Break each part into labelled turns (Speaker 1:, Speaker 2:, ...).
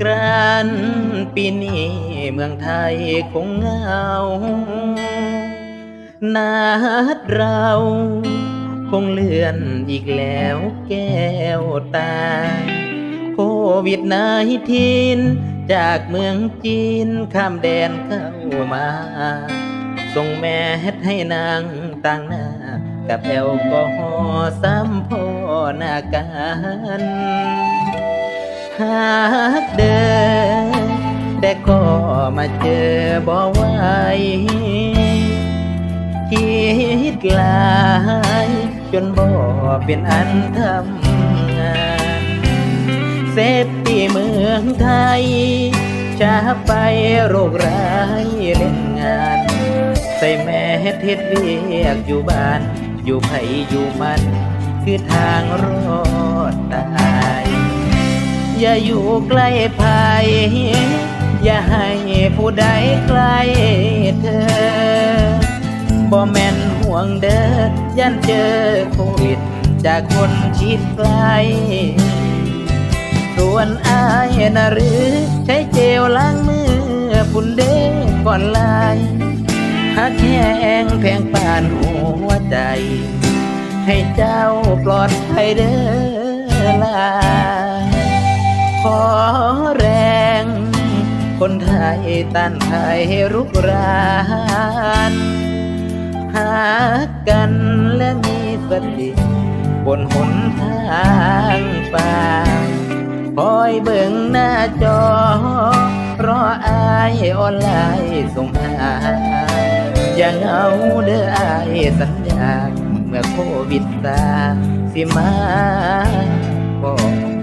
Speaker 1: กรานปีนี้เมืองไทยคงเหงานัดเราคงเลื่อนอีกแล้วแก้วตา โควิดนายทีนจากเมืองจีนข้ามแดนเข้ามา ส่งแม่ให้นางต่างหน้า กับแอลกอฮอล์ซ้ำพ่อหน้ากัน หากเดินแต่ก็มาเจอบ่ไหวคิดลายจนบ่เป็นอันทำงานเซฟที่เมืองไทยจะไปโรคร้ายเล่นงาน ใส่แม่เฮ็ดเวียกอยู่บ้าน อยู่ไผอยู่มัน คือทางรอดตาย อย่าอยู่ใกล้ภัยอย่าให้ผู้ใดใกล้เธอ บ่แม่นห่วงเด้อยันเจอโควิด จากคนชิดไกล ส่วนอายนะหรือใช้เจลล้างมือปุ่นเด้ก่อนลายหักแห้งแพงปานหัวใจ ให้เจ้าปลอดภัยเด้อลา คนไทยต้านภัยรุกรานหากันและมีสติบนหนทางป่าคอยเบิ่งหน้าจอรออายออนไลน์ส่งหาอย่างเหงาเด้ออายสัญญาเมื่อโควิดซาสิมาบอก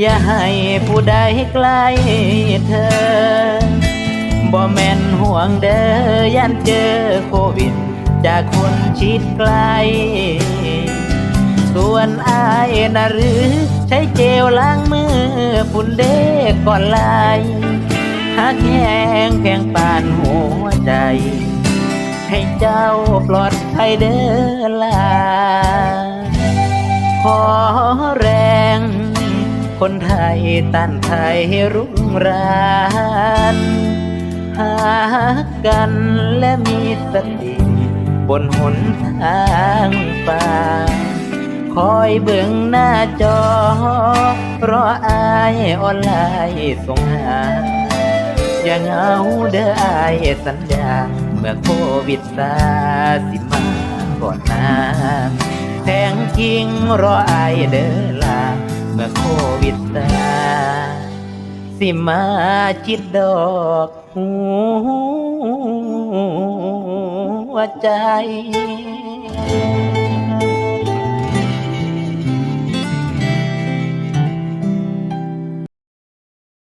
Speaker 1: อย่าให้ผู้ใดใกล้เธอ บ่แม่นห่วงเด้อยันเจอโควิด จากคนชิดไกล ส่วนอายนะหรือใช้เจลล้างมือปุ่นเด้ก่อนลายหักแห้งแพงปานหัวใจ ให้เจ้าปลอดภัยเด้อลา ขอแรง คนไทยต้านภัยรุ่งรานหากันและมีสติบนหนทางป่า คอยเบิ่งหน้าจอรออายออนไลน์ส่งหา อย่างเหงาเด้ออายสัญญา เมื่อโควิดซาสิมาก่อนน้าแทงกิ้งรออายเด้อ เมื่อโควิดซาสิมาจิตดอกหัวใจ